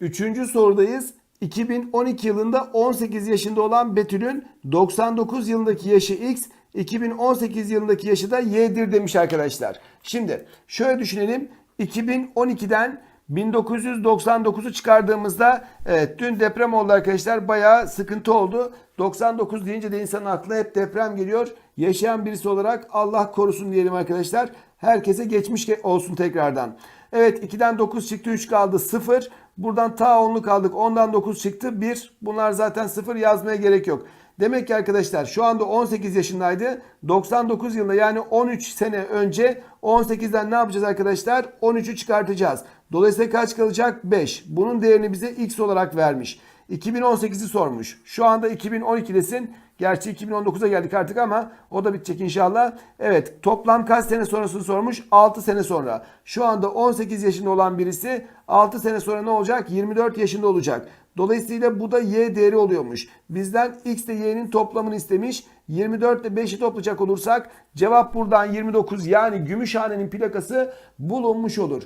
Üçüncü sorudayız. 2012 yılında 18 yaşında olan Betül'ün 99 yılındaki yaşı X, 2018 yılındaki yaşı da Y'dir demiş arkadaşlar. Şimdi şöyle düşünelim. 2012'den 1999'u çıkardığımızda evet dün deprem oldu arkadaşlar. Bayağı sıkıntı oldu. 99 deyince de insanın aklına hep deprem geliyor. Yaşayan birisi olarak Allah korusun diyelim arkadaşlar. Herkese geçmiş ge- olsun tekrardan. Evet 2'den 9 çıktı 3 kaldı 0. Buradan ta 10'lu kaldık 10'dan 9 çıktı 1. Bunlar zaten 0 yazmaya gerek yok. Demek ki arkadaşlar şu anda 18 yaşındaydı. 99 yılında yani 13 sene önce 18'den ne yapacağız arkadaşlar? 13'ü çıkartacağız. Dolayısıyla kaç kalacak? 5. Bunun değerini bize x olarak vermiş. 2018'i sormuş. Şu anda 2012'desin. Gerçi 2019'a geldik artık ama o da bitecek inşallah. Evet toplam kaç sene sonrasını sormuş? 6 sene sonra. Şu anda 18 yaşında olan birisi 6 sene sonra ne olacak? 24 yaşında olacak. Dolayısıyla bu da y değeri oluyormuş. Bizden x ile y'nin toplamını istemiş. 24 ile 5'i toplayacak olursak cevap buradan 29 yani Gümüşhane'nin plakası bulunmuş olur.